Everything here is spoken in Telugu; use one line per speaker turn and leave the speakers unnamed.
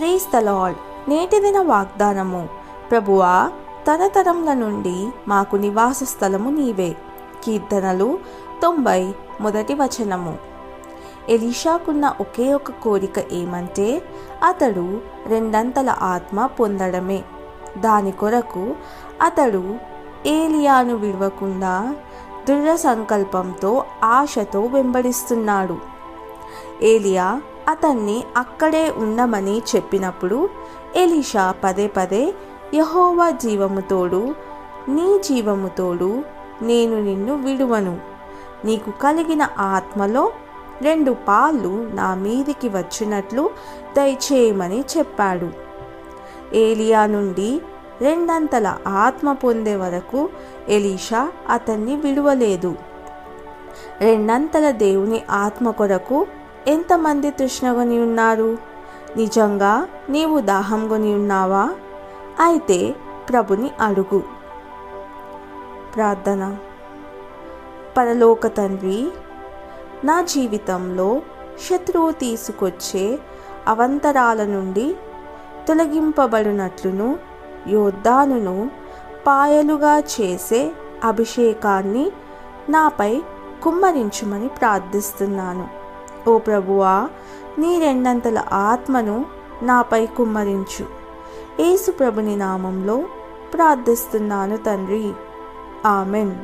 ప్రేస్ ద లాడ్ నేటి దిన వాగ్దానము. ప్రభువా తరతరముల నుండి మాకు నివాస స్థలము నీవే. కీర్తనలు తొంభై మొదటి వచనము. ఎలీషాకున్న ఒకే ఒక కోరిక ఏమంటే అతడు రెండంతల ఆత్మ పొందడమే. దాని కొరకు అతడు ఏలియాను విడవకుండా దృఢ సంకల్పంతో ఆశతో వెంబడిస్తున్నాడు. ఏలియా అతన్ని అక్కడే ఉండమని చెప్పినప్పుడు ఎలీషా పదే పదే యహోవా జీవముతోడు నీ జీవముతోడు నేను నిన్ను విడువను. నీకు కలిగిన ఆత్మలో రెండు పాళ్ళు నా మీదికి వచ్చినట్లు దయచేయమని చెప్పాడు. ఏలియా నుండి రెండంతల ఆత్మ పొందే వరకు ఎలీషా అతన్ని విడువలేదు. రెండంతల దేవుని ఆత్మ కొరకు ఎంతమంది తృష్ణగొని ఉన్నారు? నిజంగా నీవు దాహం కొని ఉన్నావా? అయితే ప్రభుని అడుగు. ప్రార్థన. పరలోక తండ్రి నా జీవితంలో శత్రువు తీసుకొచ్చే అవంతరాల నుండి తొలగింపబడినట్లును యోద్ధానును పాయలుగా చేసే అభిషేకాన్ని నాపై కుమ్మరించుమని ప్రార్థిస్తున్నాను. ఓ ప్రభువా నీ రెండంతల ఆత్మను నాపై కుమ్మరించు. ఏసు ప్రభుని నామంలో ప్రార్థిస్తున్నాను తండ్రి. ఆమెన్.